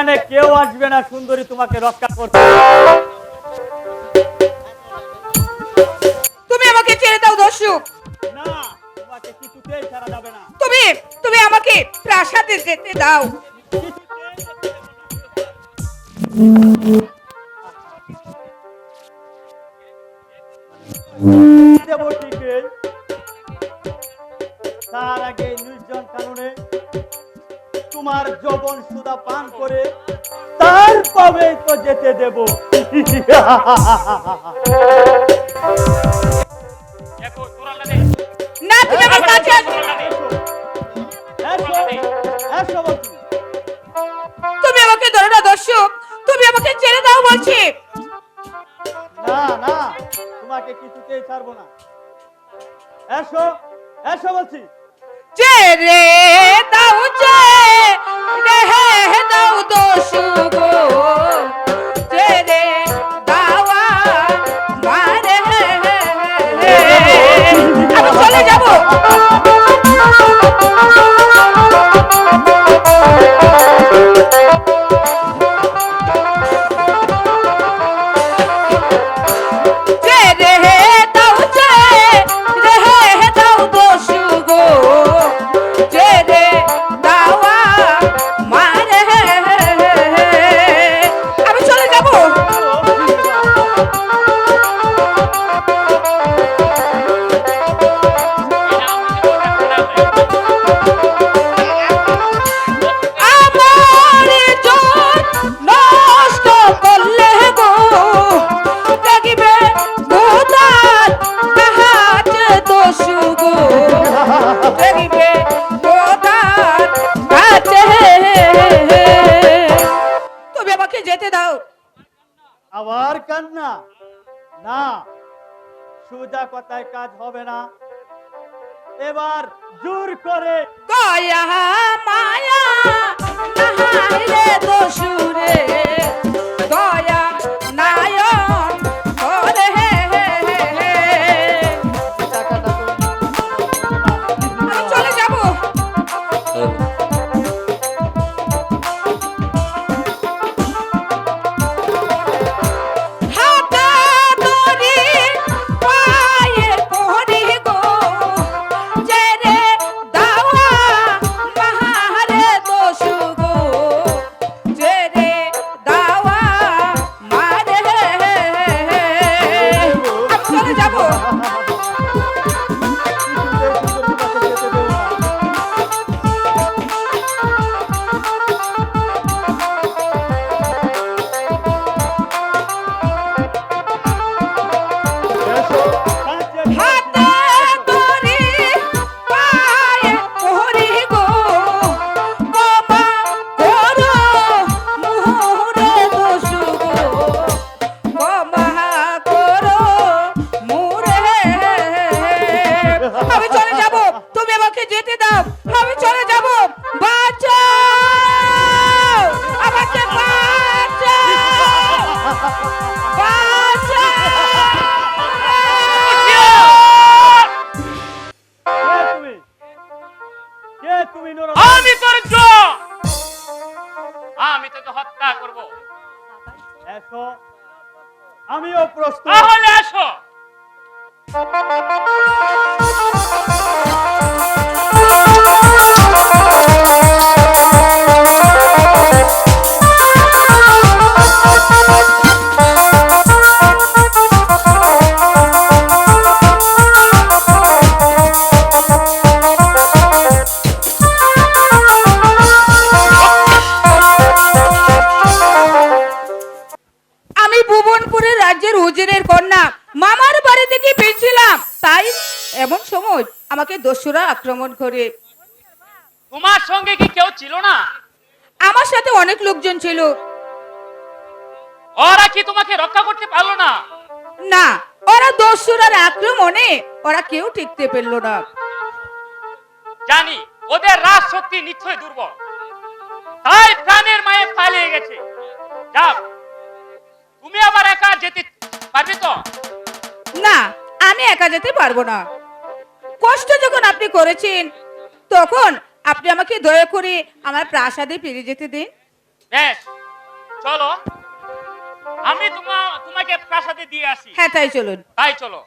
এখানে কেউ আসবে না সুন্দরী তোমাকে রক্ষা করতে। তুমি আমাকে ছেড়ে দাও দর্শক না তোমাকে কিছুতেই ছাড়া যাবে না। তুমি তুমি আমাকে প্রাসাদে যেতে দাও। তার আগে নির্জন কারণে তোমার যৌবন সুদা পান করে তার কবে তো যেতে দেব? না আমার কাছে। তুমি আমাকে ধরো না দর্শক। তুমি আমাকে ছেড়ে দাও বলছি। না না তোমাকে কিছুতেই ছাড়বো না। এসো এসো বলছি। ছেড়ে দাও Bye. যেতে দাও। আবার কান্না? না সুজা কথায় কাজ হবে না। এবার জোর করে। কয়া মায়া দোষুরে আমিও প্রস্তুত। তাহলে আসো। আমি ভুবনপুরের রাজ্যের উজিরের কন্যা। মামার বাড়ি থেকে ফিরছিলাম। তাই এমন সময় আমাকে দস্যুরা আক্রমণ করে। তোমার সঙ্গে কি কেউ ছিল না? আমার সাথে অনেক লোকজন ছিল। ওরা কি তোমাকে রক্ষা করতে পারল না? না ওরা দস্যুরার আক্রমণে ওরা কেউ টিকতে পারল না। জানি ওদের রাজ শক্তি নিশ্চয় দুর্বল। তাই প্রাণের মায়ে পালিয়ে গেছে। যাও। পারবে তো? না আমি একা যেতে পারব না। কষ্ট যখন আপনি করেছেন তখন আপনি আমাকে দয়া করে আমার প্রাসাদে ফিরে যেতে দিন। বেশ চলো। আমি তোমা তোমাকে প্রাসাদে দিয়ে আসি। হ্যাঁ তাই চলুন। তাই চলো।